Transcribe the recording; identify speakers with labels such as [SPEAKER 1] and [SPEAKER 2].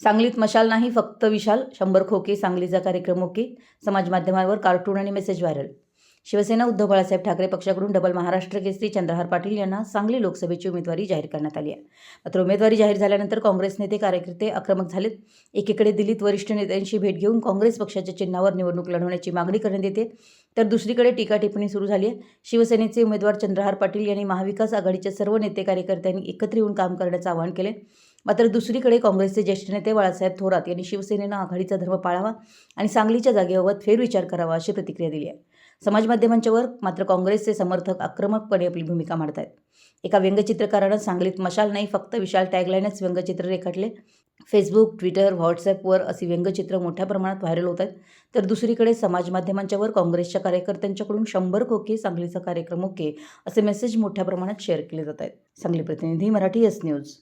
[SPEAKER 1] सांगलीत मशाल नाही फक्त विशाल शंभर खोके सांगलीचा कार्यक्रम ओके समाज माध्यमांवर कार्टून आणि मेसेज व्हायरल. शिवसेना उद्धव बाळासाहेब ठाकरे पक्षाकडून डबल महाराष्ट्र केसरी चंद्रहार पाटील यांना सांगली लोकसभेची उमेदवारी जाहीर करण्यात आली आहे. मात्र उमेदवारी जाहीर झाल्यानंतर काँग्रेस नेते कार्यकर्ते आक्रमक झालेत. एकीकडे दिल्लीत वरिष्ठ नेत्यांशी भेट घेऊन काँग्रेस पक्षाच्या चिन्हावर निवडणूक लढवण्याची मागणी करण्यात येते तर दुसरीकडे टीका टिप्पणी सुरू झाली आहे. शिवसेनेचे उमेदवार चंद्रहार पाटील यांनी महाविकास आघाडीच्या सर्व नेते कार्यकर्त्यांनी एकत्र येऊन काम करण्याचं आवाहन केले मात्र दुसरीकडे काँग्रेसचे ज्येष्ठ नेते बाळासाहेब थोरात यांनी शिवसेनेनं आघाडीचा धर्म पाळावा आणि सांगलीच्या जागेबाबत फेरविचार करावा अशी प्रतिक्रिया दिली आहे. समाज माध्यमांच्यावर मात्र काँग्रेसचे समर्थक आक्रमकपणे आपली भूमिका मांडत आहेत एका व्यंगचित्रकारानं सांगलीत मशाल नाही फक्त विशाल टॅगलाईनच व्यंगचित्र रेखाटले. फेसबुक ट्विटर व्हॉट्सॲपवर अशी व्यंगचित्र मोठ्या प्रमाणात व्हायरल होत आहेत तर दुसरीकडे समाज माध्यमांच्यावर काँग्रेसच्या कार्यकर्त्यांच्याकडून शंभर खोके सांगलीचा कार्यक्रम ओके असे मेसेज मोठ्या प्रमाणात शेअर केले जात आहेत सांगली प्रतिनिधी मराठी एस न्यूज.